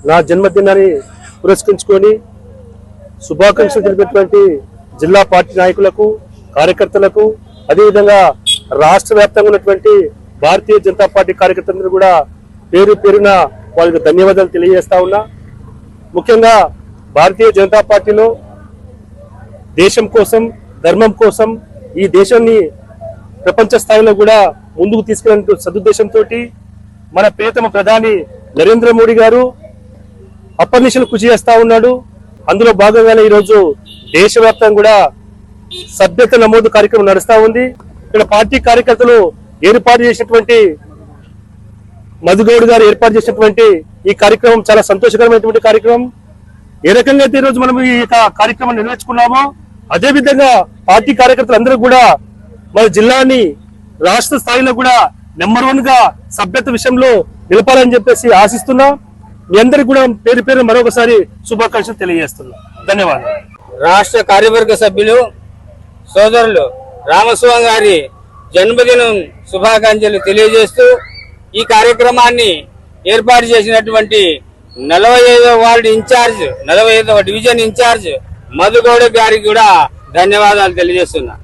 నా జన్మదినాన్ని పురస్కరించుకొని శుభాకాంక్షలు తెలిపినటువంటి జిల్లా పార్టీ నాయకులకు కార్యకర్తలకు అదేవిధంగా రాష్ట్ర వ్యాప్తంగా ఉన్నటువంటి భారతీయ జనతా పార్టీ కార్యకర్తలందరూ కూడా పేరు పేరున వాళ్ళకి ధన్యవాదాలు తెలియజేస్తా ఉన్నా. ముఖ్యంగా భారతీయ జనతా పార్టీలో దేశం కోసం ధర్మం కోసం ఈ దేశాన్ని ప్రపంచ స్థాయిలో కూడా ముందుకు తీసుకెళ్ళిన సదుద్దేశంతో మన ప్రియతమ ప్రధాని నరేంద్ర మోడీ గారు అప్పర్నిశలు కృషి చేస్తా ఉన్నాడు. అందులో భాగంగానే ఈరోజు దేశవ్యాప్తంగా కూడా సభ్యత నమోదు కార్యక్రమం నడుస్తూ ఉంది. ఇక్కడ పార్టీ కార్యకర్తలు ఏర్పాటు చేసినటువంటి మధుగౌడ్ గారు ఏర్పాటు చేసినటువంటి ఈ కార్యక్రమం చాలా సంతోషకరమైనటువంటి కార్యక్రమం. ఏ రకంగా అయితే ఈరోజు మనం ఈ యొక్క కార్యక్రమం నిర్వహించుకున్నామో అదే విధంగా పార్టీ కార్యకర్తలు అందరూ కూడా మన జిల్లాని రాష్ట్ర స్థాయిలో కూడా నెంబర్ వన్గా సభ్యత విషయంలో నిలపాలని చెప్పేసి ఆశిస్తున్నాం. మీ అందరికి కూడా పేరు పేరు మరొకసారి శుభాకాంక్షలు తెలియజేస్తున్నాం. ధన్యవాదాలు. రాష్ట్ర కార్యవర్గ సభ్యులు సోదరులు రామస్వామి గారి జన్మదినం శుభాకాంక్షలు తెలియజేస్తూ ఈ కార్యక్రమాన్ని ఏర్పాటు చేసినటువంటి నలభై ఐదవ వార్డు ఇన్ఛార్జ్ నలభై ఐదవ డివిజన్ ఇన్ఛార్జ్ మధుగౌడ గారికి కూడా ధన్యవాదాలు తెలియజేస్తున్నా.